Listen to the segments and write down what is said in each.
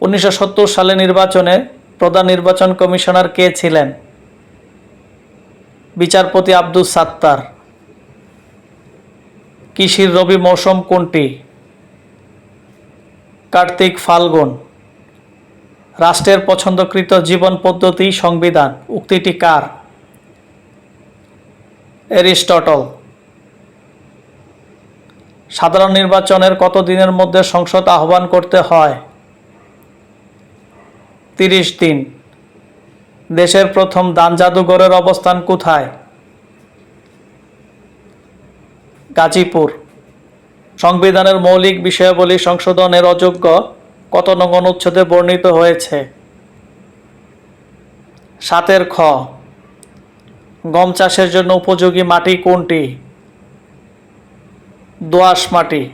উনিশশো সত্তর সালে নির্বাচনে প্রধান নির্বাচন কমিশনার কে ছিলেন? বিচারপতি আব্দুস সাত্তার। কৃষির রবি মৌসুম কোনটি? কার্তিক ফাল্গুন। রাষ্ট্রের পছন্দকৃত জীবন পদ্ধতি সংবিধান, উক্তিটি কার? এরিস্টটল। সাধারণ নির্বাচনের কত দিনের মধ্যে সংসদ আহ্বান করতে হয়? তিরিশ দিন। দেশের প্রথম দান জাদুঘরের অবস্থান কোথায়? গাজীপুর। সংবিধানের মৌলিক বিষয়াবলী সংশোধনের অযোগ্য কত নং অনুচ্ছেদে বর্ণিত হয়েছে? সাতের খ। গম চাষের জন্য উপযোগী মাটি কোনটি? দোআঁশ মাটি।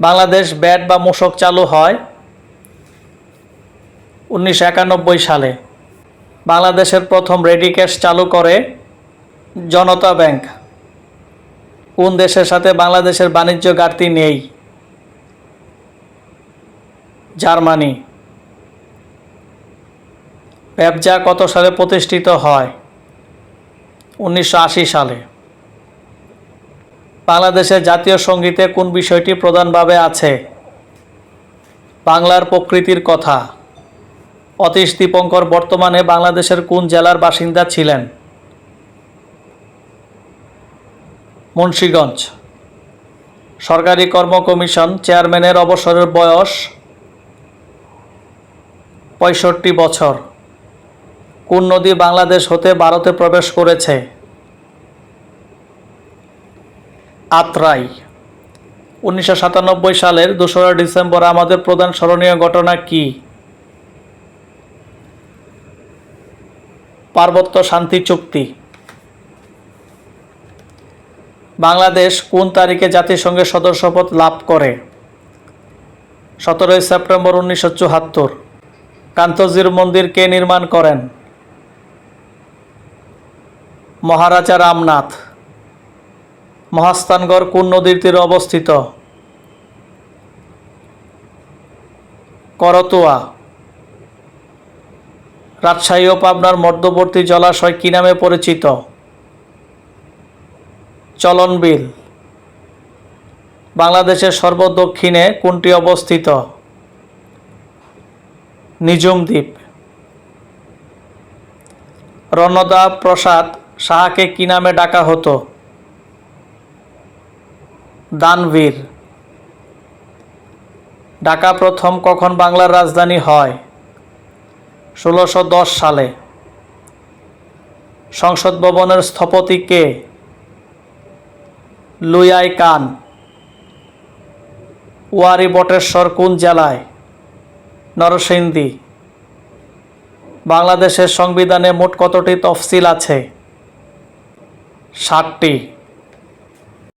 বাংলাদেশ ব্যাট বা মূসক চালু হয় উনিশশো একানব্বই সালে বাংলাদেশের প্রথম রেডি ক্যাশ চালু করে জনতা ব্যাংক। কোন দেশের সাথে বাংলাদেশের বাণিজ্য ঘাটতি নেই? জার্মানি। ব্যবসা কত সালে প্রতিষ্ঠিত হয়? উনিশশো আশি সালে। বাংলাদেশের জাতীয় সঙ্গীতে কোন বিষয়টি প্রধানভাবে আছে? বাংলার প্রকৃতির কথা। অতীশ দীপঙ্কর বর্তমানে বাংলাদেশের কোন জেলার বাসিন্দা ছিলেন? মুন্সীগঞ্জ। সরকারি কর্ম কমিশন চেয়ারম্যানের অবসরের বয়স পঁয়ষট্টি বছর। কোন নদী বাংলাদেশ হতে ভারতে প্রবেশ করেছে? আত্রাই। উনিশশো সাতানব্বই সালের দোসরা ডিসেম্বর আমাদের প্রধান স্মরণীয় ঘটনা কি? পার্বত্য শান্তি চুক্তি। বাংলাদেশ কোন তারিখে জাতিসংঘের সদস্যপদ লাভ করে? সতেরোই সেপ্টেম্বর উনিশশো চুহাত্তর কান্তজির মন্দির কে নির্মাণ করেন? মহারাজা রামনাথ। মহাস্থানগড় কোন নদীর তীরে অবস্থিত? করতোয়া। রাজশাহী ও পাবনার মধ্যবর্তী জলাশয় কী নামে পরিচিত? চলনবিল বাংলাদেশের সর্বদক্ষিণে কোনটি অবস্থিত? নিজুম দ্বীপ। রণদা প্রসাদ সাহাকে কি নামে ডাকা হতো? দানবীর। ঢাকা প্রথম কখন বাংলার রাজধানী হয়? ষোলোশো সালে সংসদ ভবনের স্থপতি কে? লুয়াই কান। ওয়ারি বটেশ্বর কোন জেলায়? নরসিংদী। বাংলাদেশের সংবিধানে মোট কতটি তফসিল আছে? ষাটটি